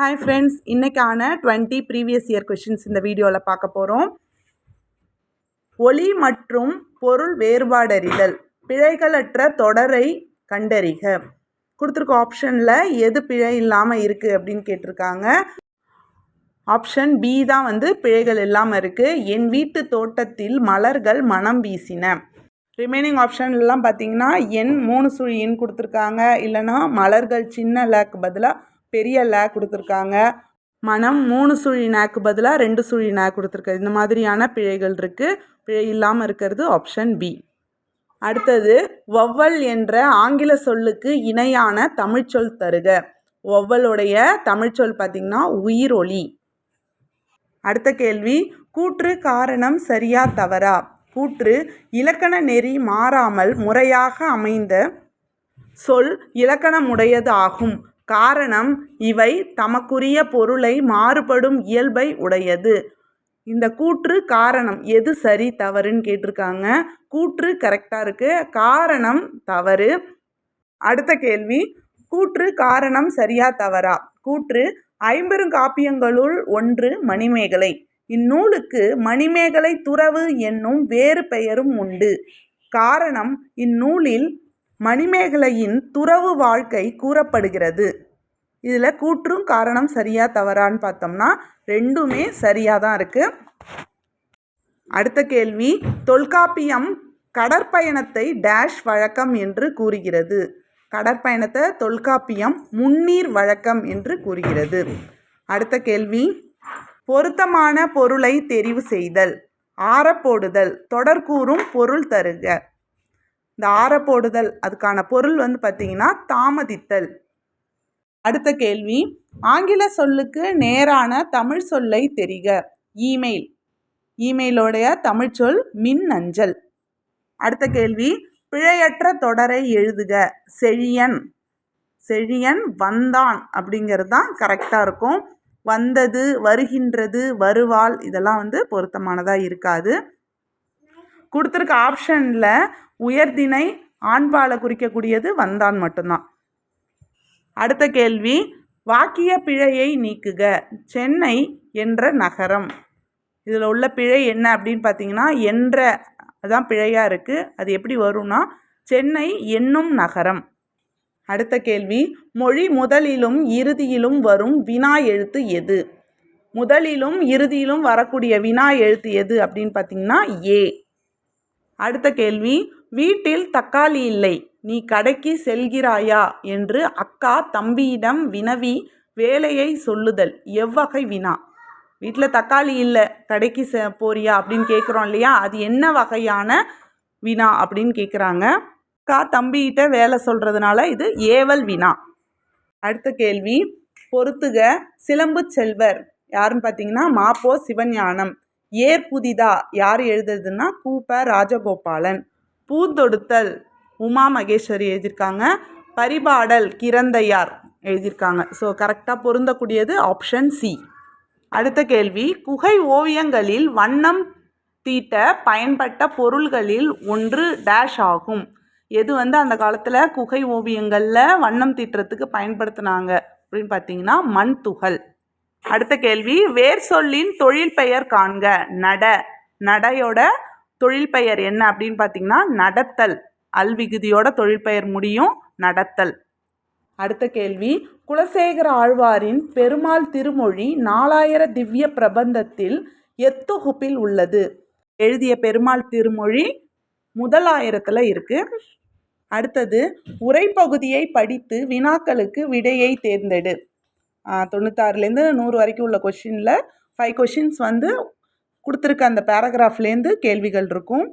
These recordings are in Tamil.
ஹாய் ஃப்ரெண்ட்ஸ் இன்றைக்கான டுவெண்ட்டி ப்ரீவியஸ் இயர் கொஷின்ஸ் இந்த வீடியோவில் பார்க்க போகிறோம் ஒளி மற்றும் பொருள் வேறுபாடறிதல் பிழைகளற்ற தொடரை கண்டறிக. கொடுத்துருக்க ஆப்ஷனில் எது பிழை இல்லாமல் இருக்குது அப்படின்னு கேட்டிருக்காங்க. ஆப்ஷன் பி தான் வந்து பிழைகள் இல்லாமல் இருக்குது என் வீட்டு தோட்டத்தில் மலர்கள் மனம் வீசின. ரிமைனிங் ஆப்ஷன்லாம் பார்த்தீங்கன்னா என் மூணு சுழி எண் கொடுத்துருக்காங்க. இல்லைன்னா மலர்கள் சின்ன லேக்கு பதிலாக பெரிய லேக் கொடுத்துருக்காங்க. மனம் மூணு சுழி நேக்கு பதிலாக ரெண்டு சுழி நேக் கொடுத்துருக்காரு இந்த மாதிரியான பிழைகள் இருக்குது பிழை இல்லாமல் இருக்கிறது ஆப்ஷன் பி அடுத்தது ஒவ்வல் என்ற ஆங்கில சொல்லுக்கு இணையான தமிழ்ச்சொல் தருக. ஒவ்வலுடைய தமிழ்ச்சொல் பார்த்திங்கன்னா உயிரொலி அடுத்த கேள்வி கூற்று காரணம் சரியா தவறா? கூற்று இலக்கண நெறி மாறாமல் முறையாக அமைந்த சொல் இலக்கணமுடையது ஆகும். காரணம் இவை தமக்குரிய பொருளை மாறுபடும் இயல்பை உடையது. இந்த கூற்று காரணம் எது சரி தவறுன்னு கேட்டிருக்காங்க. கூற்று கரெக்டாக இருக்குது காரணம் தவறு. அடுத்த கேள்வி. கூற்று காரணம் சரியா தவறா? கூற்று ஐம்பெருங்காப்பியங்களுள் ஒன்று மணிமேகலை. இந்நூலுக்கு மணிமேகலை துறவு என்னும் வேறு பெயரும் உண்டு. காரணம் இந்நூலில் மணிமேகலையின் துறவு வாழ்க்கை கூறப்படுகிறது. இதில் கூற்றும் காரணம் சரியா தவறான்னு பார்த்தோம்னா ரெண்டுமே சரியாக தான் இருக்குது அடுத்த கேள்வி தொல்காப்பியம் கடற்பயணத்தை டேஷ் வழக்கம் என்று கூறுகிறது. கடற்பயணத்தை தொல்காப்பியம் முன்னீர் வழக்கம் என்று கூறுகிறது. அடுத்த கேள்வி பொருத்தமான பொருளை தெரிவு செய்தல் ஆறப்போடுதல் தொடர்கூறும் பொருள் தருக. இந்த ஆறப்போடுதல் அதுக்கான பொருள் வந்து பார்த்திங்கன்னா தாமதித்தல். அடுத்த கேள்வி. ஆங்கில சொல்லுக்கு நேரான தமிழ் சொல்லை தெரிக. இமெயில் இமெயிலோடைய தமிழ் சொல் மின் அஞ்சல். அடுத்த கேள்வி. பிழையற்ற தொடரை எழுதுக. செழியன். செழியன் வந்தான் அப்படிங்கிறது தான் கரெக்டாக இருக்கும். வந்தது வருகின்றது வருவாள் இதெல்லாம் வந்து பொருத்தமானதாக இருக்காது. கொடுத்துருக்க ஆப்ஷனில் உயர்தினை ஆண்பாலை குறிக்கக்கூடியது வந்தான் மட்டும்தான். அடுத்த கேள்வி வாக்கிய பிழையை நீக்குக சென்னை என்ற நகரம். இதில் உள்ள பிழை என்ன அப்படின்னு பார்த்தீங்கன்னா என்ற அதான் பிழையாக இருக்குது அது எப்படி வரும்னா சென்னை என்னும் நகரம். அடுத்த கேள்வி மொழி முதலிலும் இறுதியிலும் வரும் வினா எழுத்து எது? முதலிலும் இறுதியிலும் வரக்கூடிய வினா எழுத்து எது அப்படின்னு பார்த்தீங்கன்னா ஏ. அடுத்த கேள்வி வீட்டில் தக்காளி இல்லை நீ கடைக்கு செல்கிறாயா? என்று அக்கா தம்பியிடம் வினவி வேலையை சொல்லுதல் எவ்வகை வினா? வீட்டில் தக்காளி இல்லை கடைக்கு செ போறியா? அப்படின்னு கேட்குறோம் இல்லையா? அது என்ன வகையான வினா அப்படின்னு கேட்குறாங்க அக்கா தம்பிகிட்ட வேலை சொல்கிறதுனால இது ஏவல் வினா. அடுத்த கேள்வி பொறுத்துக சிலம்பு செல்வர் யாருன்னு பார்த்தீங்கன்னா மாப்போ சிவஞானம். ஏர் புதிதா யார் எழுதுறதுன்னா கூப்ப ராஜகோபாலன். பூந்தொடுத்தல் உமா மகேஸ்வரி எழுதியிருக்காங்க. பரிபாடல் கிரந்தையார் எழுதியிருக்காங்க. ஸோ கரெக்டாக பொருந்தக்கூடியது ஆப்ஷன் சி அடுத்த கேள்வி குகை ஓவியங்களில் வண்ணம் தீட்ட பயன்பட்ட பொருள்களில் ஒன்று டேஷ் ஆகும். எது வந்து அந்த காலத்தில் குகை ஓவியங்களில் வண்ணம் தீட்டுறதுக்கு பயன்படுத்தினாங்க அப்படின்னு பார்த்தீங்கன்னா மண் துகள் அடுத்த கேள்வி வேர் சொல்லின் தொழில் பெயர் காண்க. நட நடையோட தொழில் பெயர் என்ன அப்படின்னு பார்த்தீங்கன்னா நடத்தல். அல்விகுதியோட தொழிற்பெயர் முடியும் நடத்தல். அடுத்த கேள்வி குலசேகர ஆழ்வாரின் பெருமாள் திருமொழி நாலாயிர திவ்ய பிரபந்தத்தில் எத்தொகுப்பில் உள்ளது? எழுதிய பெருமாள் திருமொழி முதலாயிரத்தில் இருக்குது அடுத்தது உரைப்பகுதியை படித்து வினாக்களுக்கு விடையை தேர்ந்தெடு. தொண்ணூத்தாறுலேருந்து நூறு வரைக்கும் உள்ள கொஷினில் ஃபைவ் கொஷின்ஸ் வந்து கொடுத்துருக்க அந்த பேராகிராஃப்லேருந்து கேள்விகள் இருக்கும்.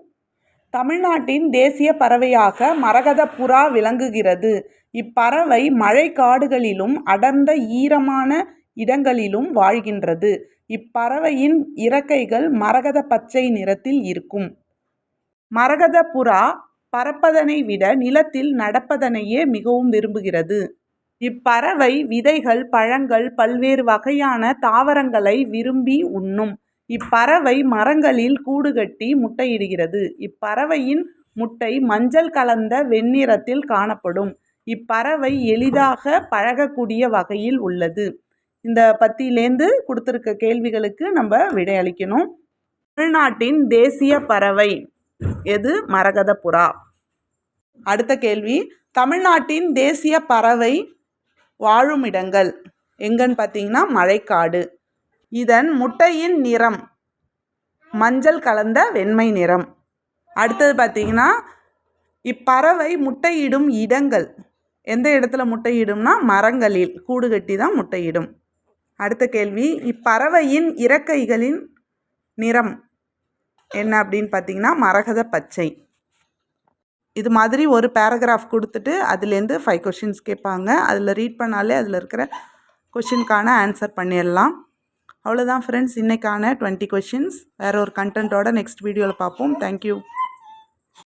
தமிழ்நாட்டின் தேசிய பறவையாக மரகத புறா விளங்குகிறது. இப்பறவை மழை காடுகளிலும் அடர்ந்த ஈரமான இடங்களிலும் வாழ்கின்றது. இப்பறவையின் இறக்கைகள் மரகத பச்சை நிறத்தில் இருக்கும். மரகத புறா பறப்பதனை விட நிலத்தில் நடப்பதனையே மிகவும் விரும்புகிறது. இப்பறவை விதைகள் பழங்கள் பல்வேறு வகையான தாவரங்களை விரும்பி உண்ணும். இப்பறவை மரங்களில் கூடு கட்டி முட்டையிடுகிறது. இப்பறவையின் முட்டை மஞ்சள் கலந்த வெண்ணிறத்தில் காணப்படும். இப்பறவை எளிதாக பழகக்கூடிய வகையில் உள்ளது. இந்த பத்தியிலேருந்து கொடுத்துருக்க கேள்விகளுக்கு நம்ம விடையளிக்கணும். தமிழ்நாட்டின் தேசிய பறவை எது? மரகத புறா அடுத்த கேள்வி தமிழ்நாட்டின் தேசிய பறவை வாழும் இடங்கள். எங்கன்னு பார்த்தீங்கன்னா மழைக்காடு. இதன் முட்டையின் நிறம் மஞ்சள் கலந்த வெண்மை நிறம். அடுத்தது பார்த்தீங்கன்னா இப்பறவை முட்டையிடும் இடங்கள். எந்த இடத்துல முட்டையிடும்னா மரங்களில் கூடு கட்டி தான் முட்டையிடும். அடுத்த கேள்வி இப்பறவையின் இறக்கைகளின் நிறம் என்ன அப்படின்னு பார்த்தீங்கன்னா மரகத பச்சை. இது மாதிரி ஒரு பேராகிராஃப் கொடுத்துட்டு அதுலேருந்து ஃபைவ் கொஷின்ஸ் கேட்பாங்க. அதில் ரீட் பண்ணாலே அதில் இருக்கிற கொஷினுக்கான ஆன்சர் பண்ணிடலாம். அவ்வளோதான் ஃப்ரெண்ட்ஸ் இன்றைக்கான டுவெண்ட்டி கொஷின்ஸ் வேறு ஒரு கண்டென்ட்டோட நெக்ஸ்ட் வீடியோவில் பார்ப்போம். தேங்க்யூ